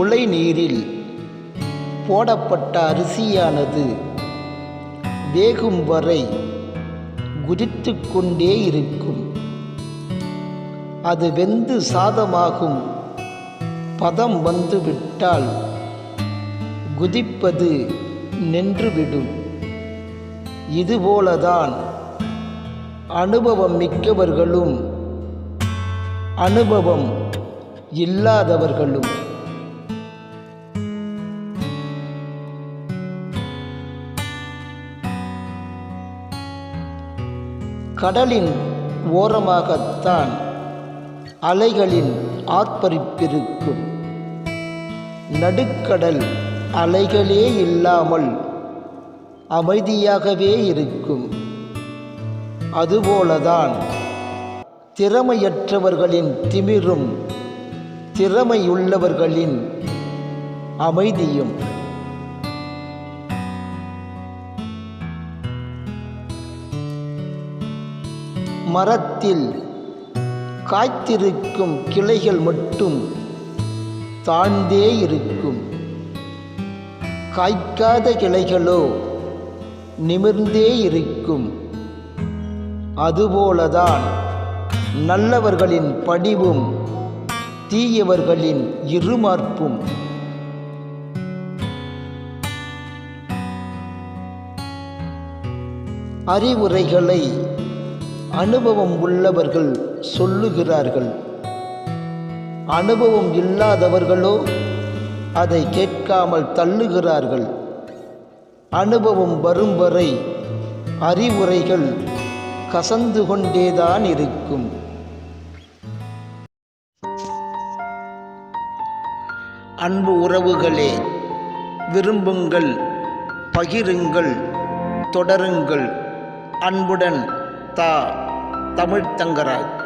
உலை நீரில் போடப்பட்ட அரிசியானது வேகும் வரை குதித்து கொண்டே இருக்கும். அது வெந்து சாதமாகும். பதம் வந்து விட்டால் குதிப்பது நின்றுவிடும். இதுபோலதான் அனுபவம் மிக்கவர்களும் அனுபவம் இல்லாதவர்களும். கடலின் ஓரமாகத்தான் அலைகளின் ஆர்ப்பரிப்பிருக்கும். நடுக்கடல் அலைகளே இல்லாமல் அமைதியாகவே இருக்கும். அதுபோலதான் திறமையற்றவர்களின் திமிரும் திறமையுள்ளவர்களின் அமைதியும் மரத்தில் காய்த்திருக்கும் கிளைகள் மட்டும் தாழ்ந்தே இருக்கும் காய்க்காத கிளைகளோ நிமிர்ந்தே இருக்கும் அதுபோலதான் நல்லவர்களின் படிவும் தீயவர்களின் இருமார்ப்பும். அறிவுரைகளை அனுபவம் உள்ளவர்கள் சொல்லுகிறார்கள். அனுபவம் இல்லாதவர்களோ அதை கேட்காமல் தள்ளுகிறார்கள். அனுபவம் வரும் வரை அறிவுரைகள் கசந்து கொண்டேதான் இருக்கும். அன்பு உறவுகளே விரும்புங்கள் பகிருங்கள் தொடருங்கள். அன்புடன் தா. தமிழ்த்தங்கராஜ்